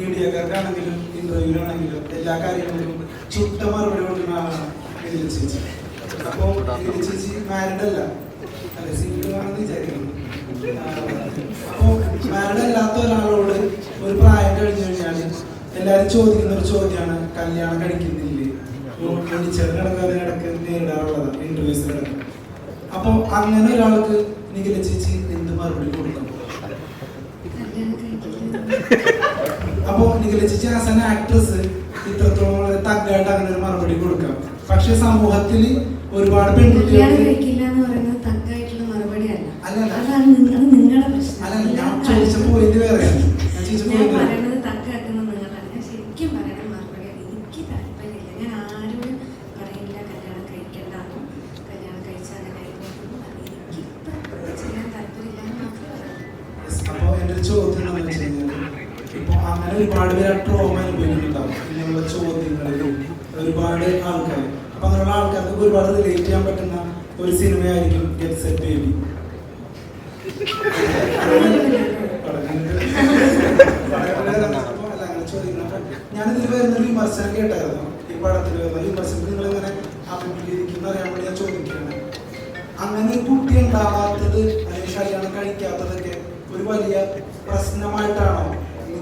മീഡിയക്കാർക്കാണെങ്കിലും ഇന്റർവ്യൂവിനാണെങ്കിലും എല്ലാ കാര്യങ്ങളിലും ചുട്ട മറുപടി കൊടുക്കുന്ന ചേച്ചി. അപ്പോ നിഖില ചേച്ചി മാരിഡ് അല്ല. അല്ല? സിംഗിൾ വിചാരിക്കുന്നു. അപ്പോ മാരിഡ് അല്ലാത്ത ഒരാളോട് ഒരു പ്രായം കഴിഞ്ഞു കഴിഞ്ഞാൽ എല്ലാവരും ചോദിക്കുന്ന ഒരു ചോദ്യമാണ് കല്യാണം കഴിക്കുന്നില്ലേ? വിളിച്ചത് കിടക്കാതെ കിടക്ക് നേരിടാറുള്ളതാണ് ഇന്റർവ്യൂസിലിടക്ക് അപ്പൊ അങ്ങനെ ഒരാൾക്ക് നിഖില ചേച്ചി എന്ത് മറുപടി കൊടുക്കും കല്യാണം കഴിക്കില്ല അപ്പോ നിഖില ചേച്ചി ആസ് ആക്ട്രസ് ഇത്രത്തോളം വളരെ തഗ്ഗായിട്ട് അങ്ങനെ ഒരു മറുപടി കൊടുക്കാം. പക്ഷെ സമൂഹത്തിൽ ഒരുപാട് പെൺകുട്ടികൾ ചോദ്യം അങ്ങനെ ഒരുപാട് പേര് ട്രോമ അനുഭവിക്കുന്നുണ്ടാവും. ചോദ്യങ്ങളിലും ഒരുപാട് ആൾക്കാർ അപ്പൊ അങ്ങനെയുള്ള ആൾക്കാർക്ക് ഒരുപാട് റിലേറ്റ് ചെയ്യാൻ പറ്റുന്ന ഒരു സിനിമയായിരിക്കും ഗെറ്റ് ബേബി ഞാനിതിൽ വരുന്നൊരു വിമർശനം കേട്ടായിരുന്നു ഈ പടത്തിൽ വരുന്ന വിമർശനം നിങ്ങൾ ഇങ്ങനെ അഭിമുഖീകരിക്കുന്ന അറിയാൻ വേണ്ടി ഞാൻ ചോദിക്കുകയാണ്. അങ്ങനെ കുട്ടി ഉണ്ടാവാത്തത് അല്ലെങ്കിൽ കല്യാണം കഴിക്കാത്തതൊക്കെ ഒരു വലിയ പ്രശ്നമായിട്ടാണോ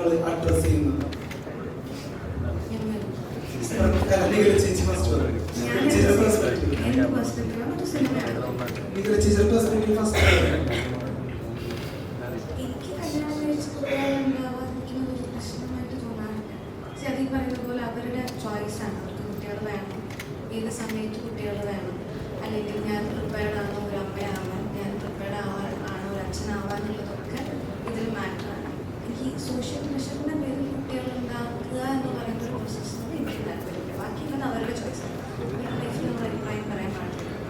നിങ്ങൾ അഡ്രസ് ചെയ്യുന്നത് അവരുടെ ചോയ്സ് ആണ്. അവർക്ക് കുട്ടികൾ വേണം. ഏത് സമയത്ത് കുട്ടികൾ വേണം. അല്ലെങ്കിൽ ഞാൻ പ്രിപ്പയർഡ് ആണോ ഒരു അമ്മയാവാൻ ഞാൻ പ്രിപ്പയർഡ് ആവാൻ ആണോ ഒരു അച്ഛനാവാൻ എന്നുള്ളതൊക്കെ ഇതിൽ മാറ്റർ ആണ് എനിക്ക് സോഷ്യൽ പ്രഷറിന്റെ പേരിൽ കുട്ടികൾ ഉണ്ടാക്കുക എന്ന് പറയുന്ന ഒരു പ്രോസസ്സിനോട് എനിക്ക് താല്പര്യമില്ല ബാക്കിയുള്ളത് അവരുടെ ചോയ്സ് ആണ് അവരുടെ ലൈഫിൽ നമ്മൾ അഭിപ്രായം പറയാൻ പാടില്ല അപ്പൊ എനിക്ക് അറിയുന്ന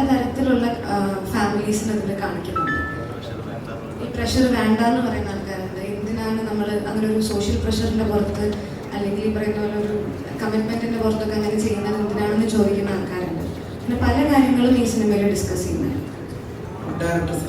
പലതരത്തിലുള്ള ഫാമിലീസിന് അതിൽ കാണിക്കുന്നുണ്ട്. ഈ പ്രഷർ വേണ്ട എന്ന് പറയുന്ന ആൾക്കാരുണ്ട്. എന്തിനാണ് നമ്മൾ അങ്ങനെ ഒരു സോഷ്യൽ പ്രഷറിന്റെ പുറത്ത് അല്ലെങ്കിൽ ഈ പറയുന്ന പോലെ ഒരു കമ്മിറ്റ്മെന്റിന്റെ പുറത്തൊക്കെ അങ്ങനെ ചെയ്യുന്നത് എന്തിനാണെന്ന് ചോദിക്കുന്ന ആൾക്കാരുണ്ട്. പിന്നെ പല കാര്യങ്ങളും ഈ സിനിമയിൽ ഡിസ്കസ് ചെയ്യുന്നുണ്ട്. ഡയറക്ടേഴ്സ്